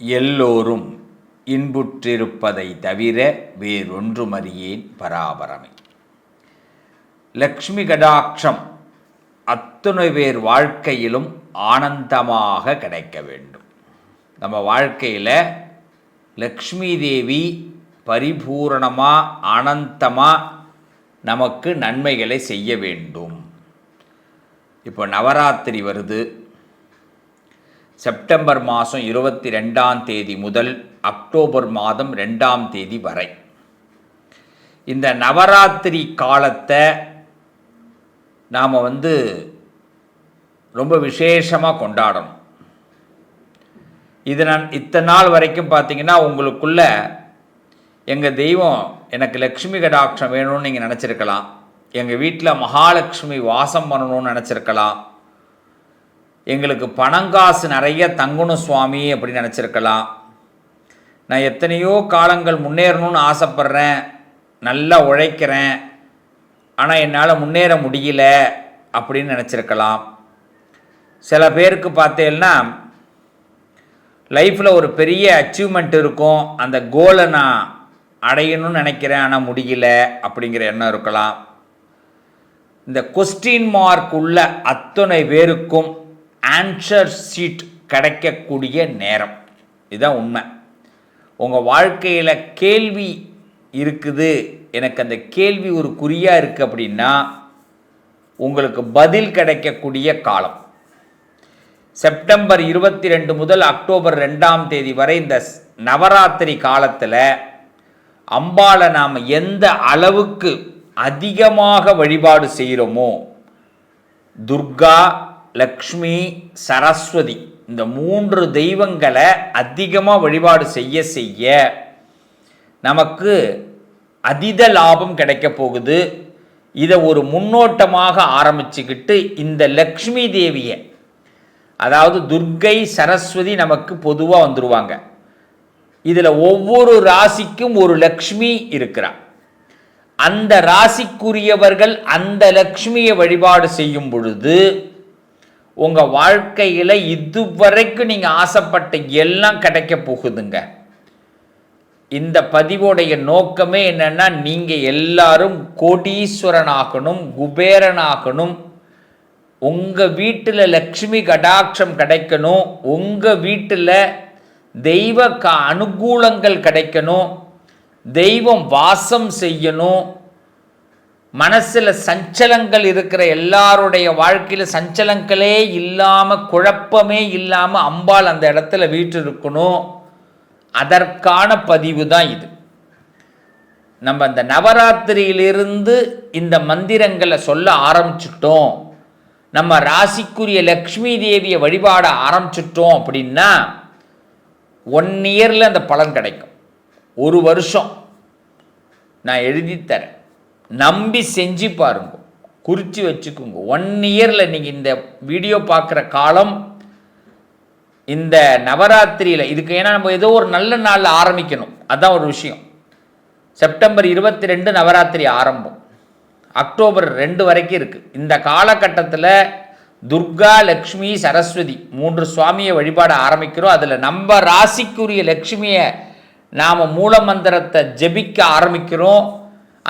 எல்லோரும் இன்புற்றிருப்பதை தவிர வேறொன்றுமறியேன் பராபரமே. லக்ஷ்மி கடாட்சம் அத்துணை பேர் வாழ்க்கையிலும் ஆனந்தமாக கிடைக்க வேண்டும். நம்ம வாழ்க்கையில் லக்ஷ்மி தேவி பரிபூரணமாக அனந்தமாக நமக்கு நன்மைகளை செய்ய வேண்டும். இப்போ நவராத்திரி வருது. செப்டம்பர் மாதம் இருபத்தி ரெண்டாம் தேதி முதல் அக்டோபர் மாதம் ரெண்டாம் தேதி வரை. இந்த நவராத்திரி காலத்தை நாம் வந்து ரொம்ப விசேஷமாக கொண்டாடணும். இது நான் இத்தனை நாள் வரைக்கும் பார்த்தீங்கன்னா உங்களுக்குள்ள எங்கள் தெய்வம் எனக்கு லக்ஷ்மி கடாட்சம் வேணும்னு நீங்கள் நினச்சிருக்கலாம். எங்கள் வீட்டில் மகாலட்சுமி வாசம் பண்ணணும்னு நினச்சிருக்கலாம். எங்களுக்கு பணங்காசு நிறைய தங்கணும் சுவாமி அப்படின்னு நினச்சிருக்கலாம். நான் எத்தனையோ காலங்கள் முன்னேறணும்னு ஆசைப்பட்றேன். நல்லா உழைக்கிறேன். ஆனால் என்னால் முன்னேற முடியல அப்படின்னு நினச்சிருக்கலாம். சில பேருக்கு பார்த்தேன்னா லைஃப்பில் ஒரு பெரிய அச்சீவ்மெண்ட் இருக்கும். அந்த கோலை நான் அடையணும்னு நினைக்கிறேன். ஆனால் முடியல அப்படிங்கிற எண்ணம் இருக்கலாம். இந்த கொஸ்டின் மார்க் உள்ள அத்தனை பேருக்கும் ஆன்சர் சீட் கிடைக்கக்கூடிய நேரம். இதுதான் உண்மை. உங்கள் வாழ்க்கையில் கேள்வி இருக்குது. எனக்கு அந்த கேள்வி ஒரு குறியாக இருக்குது அப்படின்னா உங்களுக்கு பதில் கிடைக்கக்கூடிய காலம். செப்டம்பர் இருபத்தி ரெண்டு முதல் அக்டோபர் ரெண்டாம் தேதி வரை இந்த ஸ்- நவராத்திரி காலத்தில் அம்பாளை நாம் எந்த அளவுக்கு அதிகமாக வழிபாடு செய்கிறோமோ துர்கா லக்ஷ்மி சரஸ்வதி இந்த மூன்று தெய்வங்களை அதிகமாக வழிபாடு செய்ய செய்ய நமக்கு அதீத லாபம் கிடைக்க போகுது. இதை ஒரு முன்னோட்டமாக ஆரம்பிச்சுக்கிட்டு இந்த லக்ஷ்மி தேவியை அதாவது துர்க்கை சரஸ்வதி நமக்கு பொதுவாக வந்துருவாங்க. இதில் ஒவ்வொரு ராசிக்கும் ஒரு லக்ஷ்மி இருக்கிறார். அந்த ராசிக்குரியவர்கள் அந்த லக்ஷ்மியை வழிபாடு செய்யும் பொழுது உங்கள் வாழ்க்கையில் இதுவரைக்கும் நீங்கள் ஆசைப்பட்ட எல்லாம் கிடைக்க போகுதுங்க. இந்த பதிவோடைய நோக்கமே என்னன்னா நீங்க எல்லாரும் கோடீஸ்வரனாகணும் குபேரனாகணும். உங்க வீட்டில் லக்ஷ்மி கடாட்சம் கிடைக்கணும். உங்க வீட்டில் தெய்வ க அனுகூலங்கள் கிடைக்கணும். தெய்வம் வாசம் செய்யணும். மனசில் சஞ்சலங்கள் இருக்கிற எல்லாருடைய வாழ்க்கையில் சஞ்சலங்களே இல்லாமல் குழப்பமே இல்லாமல் அம்பாள் அந்த இடத்துல வீட்டு இருக்கணும் அதற்கான பதிவு தான் இது. நம்ம அந்த நவராத்திரியிலிருந்து இந்த மந்திரங்களை சொல்ல ஆரம்பிச்சிட்டோம். நம்ம ராசிக்குரிய லக்ஷ்மி தேவியை வழிபாட ஆரம்பிச்சிட்டோம் அப்படின்னா ஒன் இயரில் அந்த பலன் கிடைக்கும். ஒரு வருஷம். நான் எழுதி தரேன் நம்பி செஞ்சு பாருங்க. குறித்து வச்சுக்கோங்க. ஒன் இயரில் நீங்கள் இந்த வீடியோ பார்க்குற காலம் இந்த நவராத்திரியில் இதுக்கு ஏன்னா நம்ம ஏதோ ஒரு நல்ல நாளில் ஆரம்பிக்கணும். அதுதான் ஒரு விஷயம். செப்டம்பர் இருபத்தி ரெண்டு நவராத்திரி ஆரம்பம். அக்டோபர் ரெண்டு வரைக்கும் இருக்குது இந்த காலகட்டத்தில் துர்கா லக்ஷ்மி சரஸ்வதி மூன்று சுவாமியை வழிபாட ஆரம்பிக்கிறோம். அதில் நம்ம ராசிக்குரிய லக்ஷ்மியை நாம் மூலமந்திரத்தை ஜெபிக்க ஆரம்பிக்கிறோம்.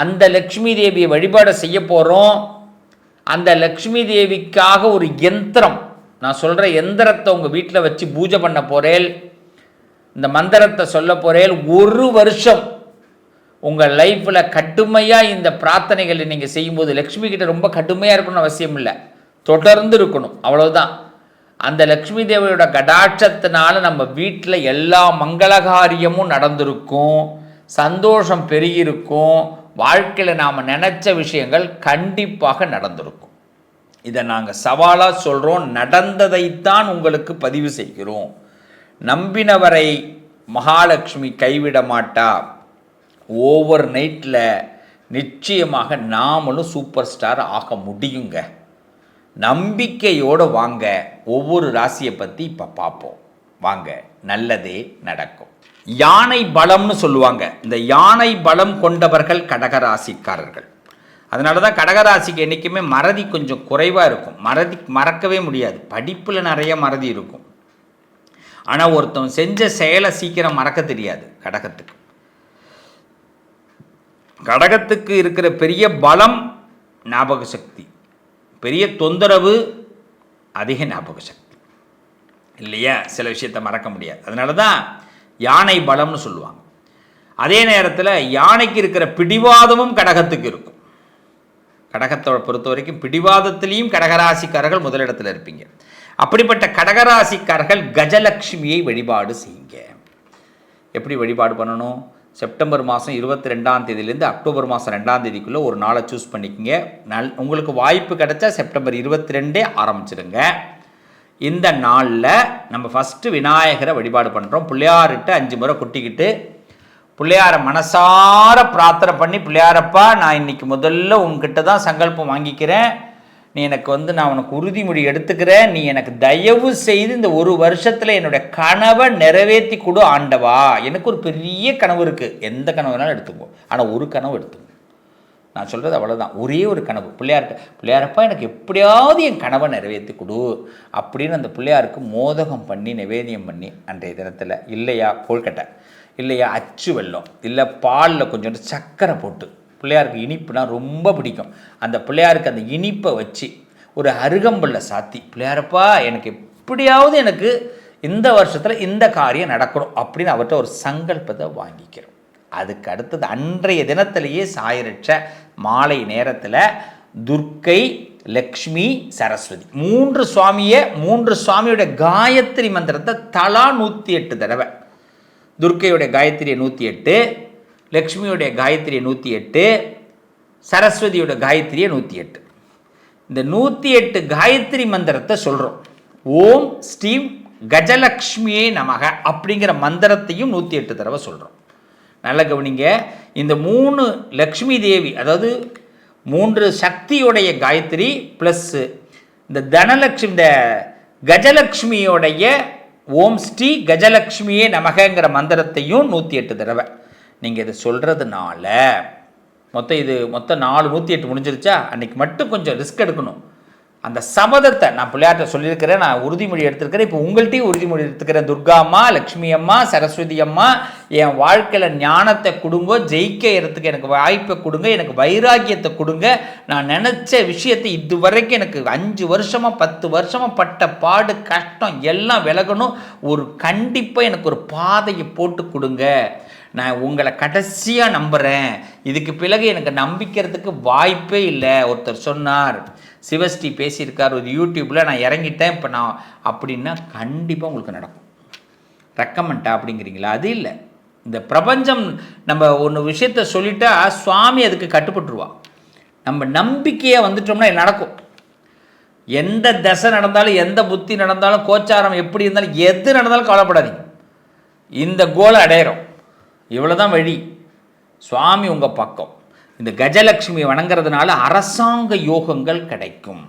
அந்த லக்ஷ்மி தேவியை வழிபாடு செய்ய போகிறோம் அந்த லக்ஷ்மி தேவிக்காக ஒரு யந்திரம். நான் சொல்கிற எந்திரத்தை உங்கள் வீட்டில் வச்சு பூஜை பண்ண போகிறேன் இந்த மந்திரத்தை சொல்ல போகிறேன் ஒரு வருஷம் உங்கள் லைஃப்பில் கடுமையாக இந்த பிரார்த்தனைகளை நீங்கள் செய்யும்போது லக்ஷ்மி கிட்ட ரொம்ப கடுமையாக இருக்கணும்னு அவசியம் இல்லை. தொடர்ந்து இருக்கணும். அவ்வளோதான் அந்த லக்ஷ்மி தேவியோட கடாட்சத்தினால நம்ம வீட்டில் எல்லா மங்களகாரியமும் நடந்திருக்கும். சந்தோஷம் பெருகியிருக்கும். வாழ்க்கையில் நாம் நினச்ச விஷயங்கள் கண்டிப்பாக நடந்திருக்கும். இதை நாங்கள் சவாலாக சொல்கிறோம் நடந்ததைத்தான் உங்களுக்கு பதிவு செய்கிறோம். நம்பினவரை மகாலட்சுமி கைவிட மாட்டா. ஓவர் நைட்டில் நிச்சயமாக நாமளும் சூப்பர் ஸ்டார் ஆக முடியுங்க. நம்பிக்கையோடு வாங்க. ஒவ்வொரு ராசியை பற்றி இப்போ பார்ப்போம். வாங்க நல்லதே நடக்கும். யானை பலம்னு சொல்லுவாங்க. இந்த யானை பலம் கொண்டவர்கள் கடகராசிக்காரர்கள். அதனால தான் கடகராசிக்கு என்றைக்குமே மறதி கொஞ்சம் குறைவாக இருக்கும். மறதி மறக்கவே முடியாது. படிப்பில் நிறைய மறதி இருக்கும். ஆனால் ஒருத்தன் செஞ்ச செயலை சீக்கிரம் மறக்க தெரியாது கடகத்துக்கு. கடகத்துக்கு இருக்கிற பெரிய பலம் ஞாபக சக்தி. பெரிய தொந்தரவு அதிக ஞாபக சக்தி. இல்லையா? சில விஷயத்தை மறக்க முடியாது. அதனால தான் யானை பலம்னு சொல்லுவாங்க. அதே நேரத்தில் யானைக்கு இருக்கிற பிடிவாதமும் கடகத்துக்கு இருக்கும். கடகத்தை பொறுத்த வரைக்கும் பிடிவாதத்திலையும் கடகராசிக்காரர்கள் முதலிடத்தில் இருப்பீங்க. அப்படிப்பட்ட கடகராசிக்காரர்கள் கஜலட்சுமியை வழிபாடு செய்யுங்க. எப்படி வழிபாடு பண்ணணும்? செப்டம்பர் மாதம் இருபத்தி ரெண்டாம் தேதியிலேருந்து அக்டோபர் மாதம் ரெண்டாம் தேதிக்குள்ளே ஒரு நாளை சூஸ் பண்ணிக்கோங்க. நல் உங்களுக்கு வாய்ப்பு கிடைச்சா செப்டம்பர் இருபத்தி ரெண்டே ஆரம்பிச்சிடுங்க இந்த நாளில் நம்ம ஃபஸ்ட்டு விநாயகரை வழிபாடு பண்ணுறோம் பிள்ளையார்கிட்ட அஞ்சு முறை குட்டிக்கிட்டு பிள்ளையார மனசார பிரார்த்தனை பண்ணி பிள்ளையாரப்பா நான் இன்னைக்கு முதல்ல உங்ககிட்ட தான் சங்கல்பம் வாங்கிக்கிறேன். நீ எனக்கு வந்து நான் உனக்கு உறுதிமொழி எடுத்துக்கிறேன். நீ எனக்கு தயவு செய்து இந்த ஒரு வருஷத்தில் என்னுடைய கனவை நிறைவேற்றி கொடு ஆண்டவா. எனக்கு ஒரு பெரிய கனவு இருக்குது எந்த கனவுனாலும் வேணாலும் எடுத்துக்கோ. ஆனால் ஒரு கனவு எடுத்துக்கோ. நான் சொல்கிறது அவ்வளோதான் ஒரே ஒரு கனவு. பிள்ளையார்கிட்ட பிள்ளையாரப்பா எனக்கு எப்படியாவது என் கனவை நிறைவேற்றி கொடு. அப்படின்னு அந்த பிள்ளையாருக்கு மோதகம் பண்ணி நிவேதியம் பண்ணி அன்றைய தினத்தில் இல்லையா கொல்கட்டை? இல்லையா அச்சு வெல்லம் இல்லை பாலில் கொஞ்சோண்டு சர்க்கரை போட்டு. பிள்ளையாருக்கு இனிப்புனா ரொம்ப பிடிக்கும். அந்த பிள்ளையாருக்கு அந்த இனிப்பை வச்சு ஒரு அருகம்பல்ல சாத்தி பிள்ளையாரப்பா எனக்கு எப்படியாவது எனக்கு இந்த வருஷத்தில் இந்த காரியம் நடக்கணும். அப்படின்னு அவர்கிட்ட ஒரு சங்கல்பத்தை வாங்கிக்கிறோம். அதுக்கு அடுத்தது அன்றைய தினத்திலேயே சாயரற்ற மாலை நேரத்தில் துர்க்கை லக்ஷ்மி சரஸ்வதி. மூன்று சுவாமியை மூன்று சுவாமியோட காயத்ரி மந்திரத்தை தலா நூற்றி எட்டு தடவை. துர்க்கையுடைய காயத்ரியை நூற்றி எட்டு லக்ஷ்மியுடைய காயத்ரியை நூற்றி எட்டு சரஸ்வதியோட காயத்ரியை நூற்றி எட்டு இந்த நூற்றி எட்டு காயத்ரி மந்திரத்தை சொல்கிறோம் ஓம் ஸ்ரீம் கஜலக்ஷ்மியே நமக அப்படிங்கிற மந்திரத்தையும் நூற்றி எட்டு தடவை சொல்கிறோம் நல்ல கவனிங்க. இந்த மூணு லக்ஷ்மி தேவி அதாவது மூன்று சக்தியுடைய காயத்ரி ப்ளஸ்ஸு இந்த தனலக்ஷ்மி இந்த கஜலக்ஷ்மியோடைய ஓம் ஸ்ரீ கஜலக்ஷ்மியே நமகங்கிற மந்திரத்தையும் நூற்றி எட்டு தடவை. நீங்கள் இதை சொல்கிறதுனால மொத்தம் இது மொத்தம் நாலு நூற்றி எட்டு முடிஞ்சிருச்சா? அன்றைக்கி மட்டும் கொஞ்சம் ரிஸ்க் எடுக்கணும். அந்த சபதத்தை நான் பிள்ளையார்ட்ட சொல்லியிருக்கிறேன் நான் உறுதிமொழி எடுத்திருக்கிறேன். இப்போ உங்கள்கிட்டயும் உறுதிமொழி எடுத்துக்கிறேன் துர்கா அம்மா லக்ஷ்மி அம்மா சரஸ்வதி அம்மா என் வாழ்க்கையில் ஞானத்தை கொடுங்க ஜெயிக்கிறதுக்கு எனக்கு வாய்ப்பை கொடுங்க எனக்கு வைராக்கியத்தை கொடுங்க. நான் நினச்ச விஷயத்தை இது வரைக்கும் எனக்கு அஞ்சு வருஷமாக பத்து வருஷமாக பட்ட பாடு கஷ்டம் எல்லாம் விலகணும். ஒரு கண்டிப்பாக எனக்கு ஒரு பாதையை போட்டு கொடுங்க. நான் உங்களை கடைசியாக நம்புகிறேன் இதுக்கு பிறகு எனக்கு நம்பிக்கிறதுக்கு வாய்ப்பே இல்லை ஒருத்தர் சொன்னார். சிவஸ்ரீ பேசியிருக்கார் ஒரு யூடியூப்பில் நான் இறங்கிட்டேன் இப்போ நான் அப்படின்னா கண்டிப்பாக உங்களுக்கு நடக்கும். ரெக்கமெண்டா அப்படிங்கிறீங்களா? அது இல்லை. இந்த பிரபஞ்சம் நம்ம ஒன்று விஷயத்த சொல்லிட்டா சுவாமி அதுக்கு கட்டுப்பட்டுருவா. நம்ம நம்பிக்கையாக வந்துட்டோம்னா நடக்கும். எந்த தசை நடந்தாலும் எந்த புத்தி நடந்தாலும் கோச்சாரம் எப்படி இருந்தாலும் எது நடந்தாலும் கவலைப்படாதீங்க. இந்த கோலை அடையிறோம். இவ்வளோதான் வழி. சுவாமி உங்கள் பக்கம். இந்த கஜலட்சுமி வணங்குறதுனால அரசாங்க யோகங்கள் கிடைக்கும்.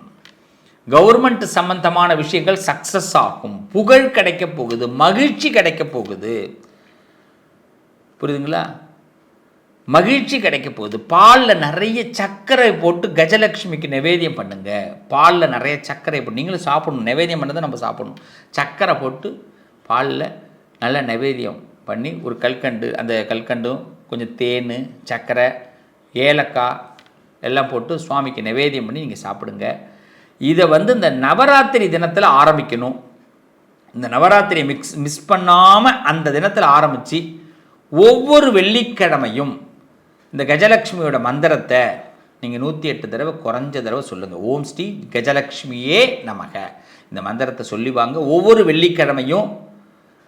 கவர்மெண்ட் சம்பந்தமான விஷயங்கள் சக்ஸஸ் ஆகும். புகழ் கிடைக்க போகுது மகிழ்ச்சி கிடைக்க போகுது. புரியுதுங்களா? மகிழ்ச்சி கிடைக்க போகுது. பாலில் நிறைய சர்க்கரை போட்டு கஜலட்சுமிக்கு நிவேதியம் பண்ணுங்க. பாலில் நிறைய சர்க்கரை போட்டு நீங்களும் சாப்பிடணும். நிவேதியம் பண்ணதை நம்ம சாப்பிடணும். சர்க்கரை போட்டு பாலில் நல்லா நிவேதியம் பண்ணி ஒரு கல்கண்டு அந்த கல்கண்டும் கொஞ்சம் தேன் சர்க்கரை ஏலக்காய் எல்லாம் போட்டு சுவாமிக்கு நிவேதியம் பண்ணி நீங்கள் சாப்பிடுங்க. இதை வந்து இந்த நவராத்திரி தினத்தில் ஆரம்பிக்கணும். இந்த நவராத்திரியை மிக்ஸ் மிஸ் பண்ணாமல் அந்த தினத்தில் ஆரம்பித்து ஒவ்வொரு வெள்ளிக்கிழமையும் இந்த கஜலக்ஷ்மியோட மந்திரத்தை நீங்கள் நூற்றி எட்டு தடவை குறைஞ்ச தடவை சொல்லுங்கள் ஓம் ஸ்ரீ கஜலக்ஷ்மியே நமக. இந்த மந்திரத்தை சொல்லி வாங்க. ஒவ்வொரு வெள்ளிக்கிழமையும்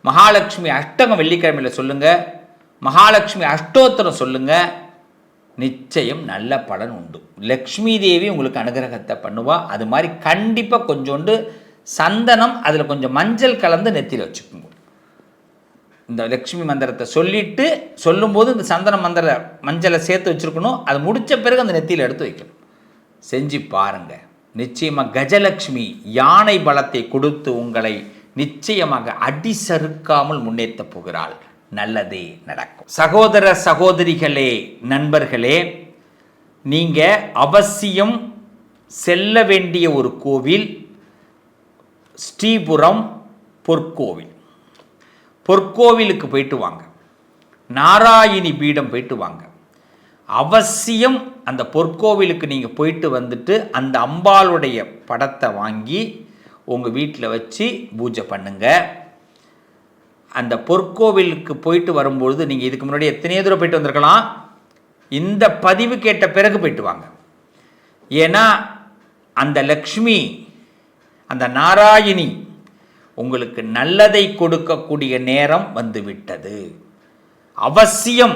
மகாலட்சுமி அஷ்டகம் வெள்ளிக்கிழமையில் சொல்லுங்கள் மகாலட்சுமி அஷ்டோத்திரம் சொல்லுங்கள் நிச்சயம் நல்ல பலன் உண்டு. லக்ஷ்மி தேவி உங்களுக்கு அனுகிரகத்தை பண்ணுவா. அது மாதிரி கண்டிப்பாக கொஞ்சோண்டு சந்தனம் அதில் கொஞ்சம் மஞ்சள் கலந்து நெத்தியில் வச்சுக்கோங்க. இந்த லக்ஷ்மி மந்திரத்தை சொல்லிட்டு சொல்லும்போது இந்த சந்தன மந்திர மஞ்சளை சேர்த்து வச்சுருக்கணும். அது முடித்த பிறகு அந்த நெத்தியில் எடுத்து வைக்கணும். செஞ்சு பாருங்கள் நிச்சயமாக கஜலக்ஷ்மி யானை பலத்தை கொடுத்து உங்களை நிச்சயமாக அடி சறுக்காமல் முன்னேற்ற போகிறாள். நல்லதே நடக்கும். சகோதர சகோதரிகளே நண்பர்களே நீங்கள் அவசியம் செல்ல வேண்டிய ஒரு கோவில் ஸ்ரீபுரம் பொற்கோவில். பொற்கோவிலுக்கு போயிட்டு வாங்க. நாராயணி பீடம் போயிட்டு வாங்க. அவசியம் அந்த பொற்கோவிலுக்கு நீங்கள் போயிட்டு வந்துட்டு அந்த அம்பாளுடைய படத்தை வாங்கி உங்கள் வீட்டில் வச்சு பூஜை பண்ணுங்கள் அந்த பொற்கோவிலுக்கு போயிட்டு வரும்பொழுது நீங்கள் இதுக்கு முன்னாடி எத்தனையோ தூரம் போயிட்டு வந்திருக்கலாம். இந்த பதிவு கேட்ட பிறகு போயிட்டு வாங்க. ஏன்னா அந்த லக்ஷ்மி அந்த நாராயணி உங்களுக்கு நல்லதை கொடுக்கக்கூடிய நேரம் வந்துவிட்டது. அவசியம்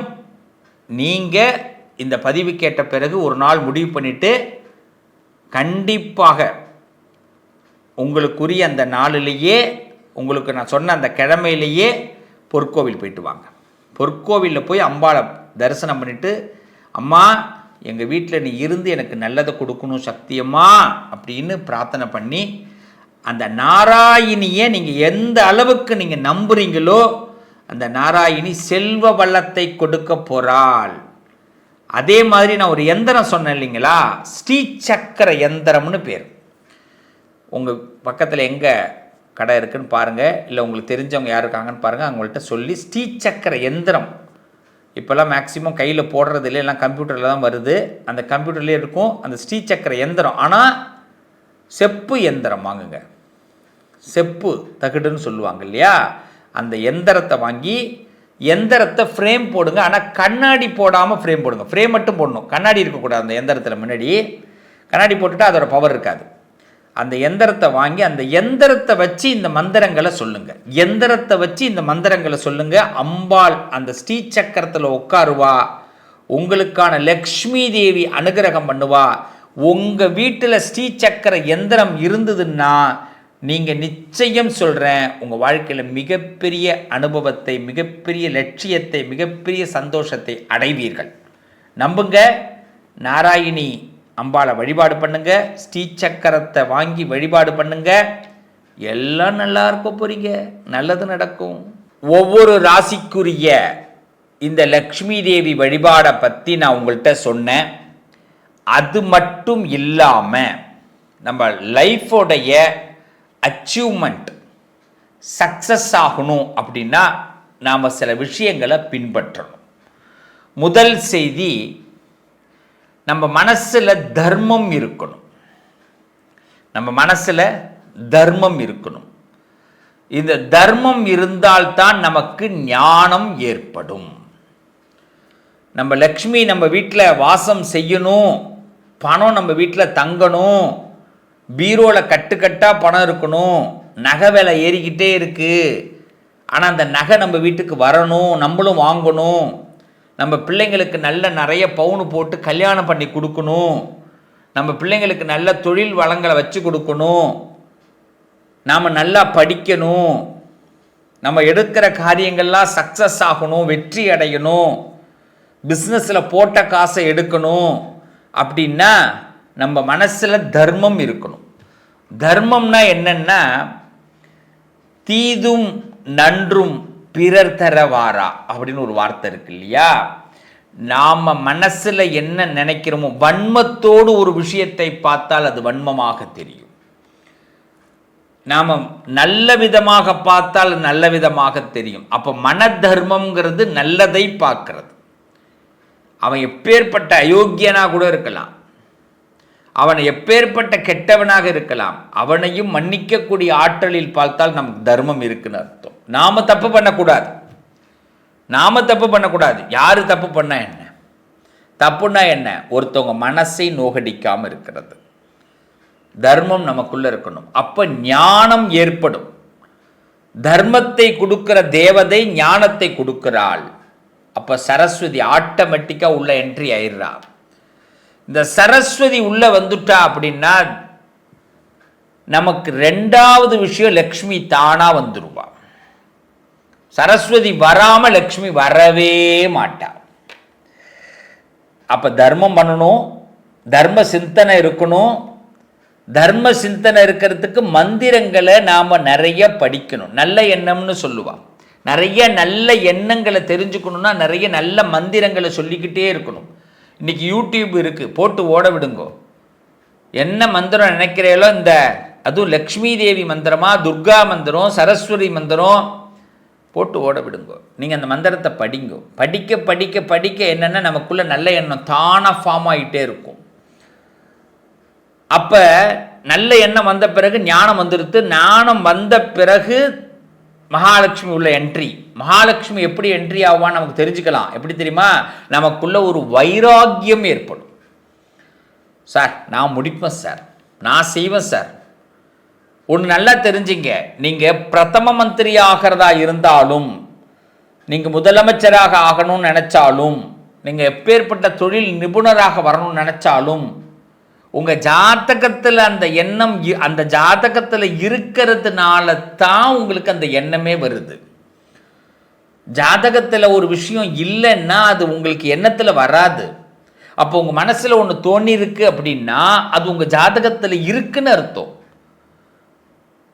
நீங்கள் இந்த பதிவு கேட்ட பிறகு ஒரு நாள் முடிவு பண்ணிவிட்டு கண்டிப்பாக உங்களுக்குரிய அந்த நாளிலேயே உங்களுக்கு நான் சொன்ன அந்த கிழமையிலேயே பொற்கோவில் போயிட்டு வாங்க. பொற்கோவிலில் போய் அம்பாளை தரிசனம் பண்ணிட்டு அம்மா எங்கள் வீட்டில் நீ இருந்து எனக்கு நல்லதை கொடுக்கணும் சக்தியம்மா அப்படின்னு பிரார்த்தனை பண்ணி அந்த நாராயணியை நீங்கள் எந்த அளவுக்கு நீங்கள் நம்புறீங்களோ அந்த நாராயணி செல்வ வல்லத்தை கொடுக்க போகிறாள் அதே மாதிரி நான் ஒரு எந்திரம் சொன்னேன் இல்லைங்களா? ஸ்ரீ சக்கர எந்திரம்னு பேர். உங்கள் பக்கத்தில் எங்கே கடை இருக்குதுன்னு பாருங்கள் இல்லை உங்களுக்கு தெரிஞ்சவங்க யார் இருக்காங்கன்னு பாருங்கள் அவங்கள்ட்ட சொல்லி ஸ்டீச்சக்கர எந்திரம். இப்போல்லாம் மேக்ஸிமம் கையில் போடுறது இல்லை எல்லாம் கம்ப்யூட்டரில் தான் வருது. அந்த கம்ப்யூட்டர்லேயே இருக்கும். அந்த ஸ்டீச்சக்கர எந்திரம். ஆனால் செப்பு எந்திரம் வாங்குங்க. செப்பு தகுடுன்னு சொல்லுவாங்க இல்லையா? அந்த எந்திரத்தை வாங்கி எந்திரத்தை ஃப்ரேம் போடுங்க. ஆனால் கண்ணாடி போடாமல் ஃப்ரேம் போடுங்க. ஃப்ரேம் மட்டும் போடணும். கண்ணாடி இருக்கக்கூடாது அந்த எந்திரத்தில் முன்னாடி. கண்ணாடி போட்டுட்டா அதோட பவர் இருக்காது. அந்த எந்திரத்தை வாங்கி அந்த எந்திரத்தை வச்சு இந்த மந்திரங்களை சொல்லுங்க. எந்திரத்தை வச்சு இந்த மந்திரங்களை சொல்லுங்க. அம்பாள் அந்த ஸ்ரீ சக்கரத்தில் உட்காருவா. உங்களுக்கான லக்ஷ்மி தேவி அனுகிரகம் பண்ணுவா. உங்கள் வீட்டில் ஸ்ரீ சக்கர எந்திரம் இருந்ததுன்னா நீங்கள் நிச்சயம் சொல்கிறேன் உங்கள் வாழ்க்கையில் மிகப்பெரிய அனுபவத்தை மிகப்பெரிய லட்சியத்தை மிகப்பெரிய சந்தோஷத்தை அடைவீர்கள். நம்புங்க நாராயணி. அம்பாளை வழிபாடு பண்ணுங்க ஸ்ரீ சக்கரத்தை வாங்கி வழிபாடு பண்ணுங்க. எல்லாம் நல்லா இருக்க போறீங்க நல்லது நடக்கும். ஒவ்வொரு ராசிக்குரிய இந்த லக்ஷ்மி தேவி வழிபாடை பற்றி நான் உங்கள்கிட்ட சொன்னேன். அது மட்டும் இல்லாமல் நம்ம லைஃபோடைய அச்சீவ்மெண்ட் சக்ஸஸ் ஆகணும் அப்படின்னா நாம் சில விஷயங்களை பின்பற்றணும். முதல் செய்தி நம்ம மனசில் தர்மம் இருக்கணும். நம்ம மனசில் தர்மம் இருக்கணும். இந்த தர்மம் இருந்தால்தான் நமக்கு ஞானம் ஏற்படும். நம்ம லக்ஷ்மி நம்ம வீட்டில் வாசம் செய்யணும். பணம் நம்ம வீட்டில் தங்கணும். பீரோவில் கட்டுக்கட்டாக பணம் இருக்கணும். நகை விலை ஏறிக்கிட்டே இருக்குது ஆனால் அந்த நகை நம்ம வீட்டுக்கு வரணும். நம்மளும் வாங்கணும். நம்ம பிள்ளைங்களுக்கு நல்ல நிறைய பவுனு போட்டு கல்யாணம் பண்ணி கொடுக்கணும். நம்ம பிள்ளைங்களுக்கு நல்ல தொழில் வளங்களை வச்சு கொடுக்கணும். நாம் நல்லா படிக்கணும். நம்ம எடுக்கிற காரியங்கள்லாம் சக்ஸஸ் ஆகணும் வெற்றி அடையணும். பிஸ்னஸில் போட்ட காசை எடுக்கணும். அப்படின்னா நம்ம மனசில் தர்மம் இருக்கணும். தர்மம்னா என்னென்னா தீதும் நன்றும் பிறர் தரவாரா அப்படின்னு ஒரு வார்த்தை இருக்கு இல்லையா? நாம் மனசில் என்ன நினைக்கிறோமோ வன்மத்தோடு ஒரு விஷயத்தை பார்த்தால் அது வன்மமாக தெரியும். நாம் நல்ல விதமாக பார்த்தால் நல்ல விதமாக தெரியும். அப்போ மன தர்மம்ங்கிறது நல்லதை பார்க்கறது. அவன் எப்பேற்பட்ட அயோக்கியனாக கூட இருக்கலாம். அவன் எப்பேற்பட்ட கெட்டவனாக இருக்கலாம் அவனையும் மன்னிக்கக்கூடிய ஆற்றலில் பார்த்தால் நமக்கு தர்மம் இருக்குன்னு அர்த்தம். நாம தப்பு பண்ணக்கூடாது. நாம தப்பு பண்ணக்கூடாது. யாரு தப்பு பண்ணால் என்ன? தப்புன்னா என்ன? ஒருத்தவங்க மனசை நோகடிக்காம இருக்கிறது. தர்மம் நமக்குள்ள இருக்கணும். அப்ப ஞானம் ஏற்படும். தர்மத்தை கொடுக்கிற தேவதை ஞானத்தை கொடுக்கிறாள். அப்ப சரஸ்வதி ஆட்டோமேட்டிக்கா உள்ள என்ட்ரி ஆயிடுறா. இந்த சரஸ்வதி உள்ளே வந்துட்டா அப்படின்னா நமக்கு ரெண்டாவது விஷயம் லக்ஷ்மி தானா வந்துடுவா சரஸ்வதி வராமல் லக்ஷ்மி வரவே மாட்டா. அப்போ தர்மம் பண்ணணும் தர்ம சிந்தனை இருக்கணும் தர்ம சிந்தனை இருக்கிறதுக்கு மந்திரங்களை நாம் நிறைய படிக்கணும். நல்ல எண்ணம்னு சொல்லுவா. நிறைய நல்ல எண்ணங்களை தெரிஞ்சுக்கணுன்னா நிறைய நல்ல மந்திரங்களை சொல்லிக்கிட்டே இருக்கணும். இன்றைக்கி யூடியூப் இருக்குது போட்டு ஓட விடுங்கோ. என்ன மந்திரம் நினைக்கிறீங்களோ இந்த அதுவும் லக்ஷ்மி தேவி மந்திரமா துர்கா மந்திரம் சரஸ்வதி மந்திரம் போட்டு ஓட விடுங்கோ. நீங்கள் அந்த மந்திரத்தை படிங்கோ. படிக்க படிக்க படிக்க என்னென்னா நமக்குள்ளே நல்ல எண்ணம் தானாக ஃபார்ம் ஆகிட்டே இருக்கும். அப்போ நல்ல எண்ணம் வந்த பிறகு ஞானம் வந்துடுது ஞானம் வந்த பிறகு மகாலட்சுமி உள்ள என்ட்ரி மகாலட்சுமி எப்படி என்ட்ரி ஆவான்னு நமக்கு தெரிஞ்சுக்கலாம். எப்படி தெரியுமா? நமக்குள்ள ஒரு வைராக்கியம் ஏற்படும். சார் நான் முடிப்பேன் சார். நான் செய்வேன் சார். ஒன்று நல்லா தெரிஞ்சுங்க. நீங்கள் பிரதம மந்திரி ஆகிறதா இருந்தாலும் நீங்கள் முதலமைச்சராக ஆகணும்னு நினச்சாலும் நீங்கள் எப்பேற்பட்ட தொழில் நிபுணராக வரணும்னு நினச்சாலும் உங்கள் ஜாதகத்தில் அந்த எண்ணம் இ- அந்த ஜாதகத்தில் இருக்கிறதுனால தான் உங்களுக்கு அந்த எண்ணமே வருது. ஜாதகத்தில் ஒரு விஷயம் இல்லைன்னா அது உங்களுக்கு எண்ணத்தில் வராது. அப்போ உங்கள் மனசில் ஒன்று தோணியிருக்கு அப்படின்னா அது உங்கள் ஜாதகத்தில் இருக்குன்னு அர்த்தம்.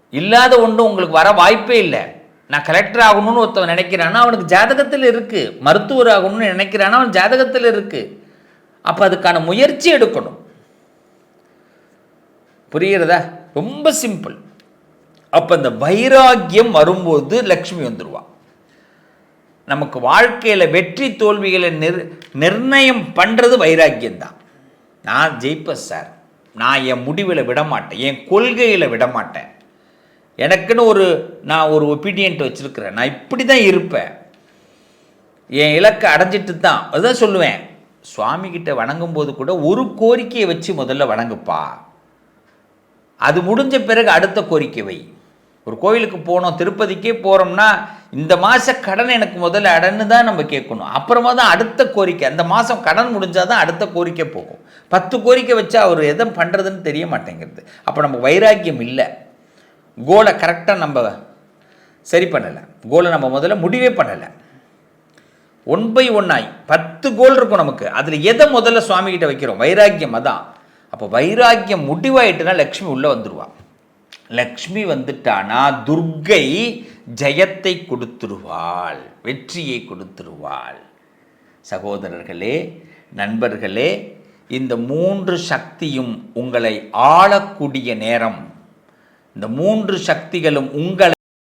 இல்லாத ஒன்று உங்களுக்கு வர வாய்ப்பே இல்லை. நான் கலெக்டர் ஆகணும்னு ஒருத்தவன் நினைக்கிறான்னா அவனுக்கு ஜாதகத்தில் இருக்குது மருத்துவர் ஆகணும்னு நினைக்கிறான்னா அவன் ஜாதகத்தில் இருக்குது அப்போ அதுக்கான முயற்சி எடுக்கணும். புரிகிறதா? ரொம்ப சிம்பிள் அப்போ இந்த வைராக்கியம் வரும்போது லக்ஷ்மி வந்துடுவா நமக்கு வாழ்க்கையில் வெற்றி தோல்விகளை நிர் நிர்ணயம் பண்ணுறது வைராக்கியம் தான் நான் ஜெயிப்பேன் சார். நான் என் முடிவில் விட மாட்டேன் என் கொள்கையில் விட மாட்டேன் எனக்குன்னு ஒரு நான் ஒரு ஒப்பீனியன்ட்டு வச்சுருக்கிறேன். நான் இப்படி தான் இருப்பேன். என் இலக்கை அடைஞ்சிட்டு தான் அதுதான் சொல்லுவேன். சுவாமிகிட்ட வணங்கும்போது வணங்கும் போது கூட ஒரு கோரிக்கையை வச்சு முதல்ல வணங்குப்பா. அது முடிஞ்ச பிறகு அடுத்த கோரிக்கை வை. ஒரு கோயிலுக்கு போனோம் திருப்பதிக்கே போகிறோம்னா இந்த மாத கடன் எனக்கு முதல்ல அடன்னு தான் நம்ம கேட்கணும். அப்புறமா தான் அடுத்த கோரிக்கை. அந்த மாதம் கடன் முடிஞ்சால் தான் அடுத்த கோரிக்கை போகும். பத்து கோரிக்கை வச்சா அவர் எதை பண்ணுறதுன்னு தெரிய மாட்டேங்கிறது. அப்போ நம்ம வைராக்கியம் இல்லை. கோலை கரெக்டாக நம்ம சரி பண்ணலை. கோலை நம்ம முதல்ல முடிவே பண்ணலை. ஒன் பை ஒன்னாய் பத்து கோல் இருக்கும் நமக்கு. அதில் எதை முதல்ல சுவாமிகிட்ட வைக்கிறோம்? வைராக்கியம் அதான். அப்போ வைராக்கியம் முடிவாயிட்டுனா லக்ஷ்மி உள்ளே வந்துடுவான் லக்ஷ்மி வந்துட்டானா துர்க்கை ஜெயத்தை கொடுத்துருவாள் வெற்றியை கொடுத்துருவாள். சகோதரர்களே நண்பர்களே இந்த மூன்று சக்தியும் உங்களை ஆளக்கூடிய நேரம். இந்த மூன்று சக்திகளும் உங்களை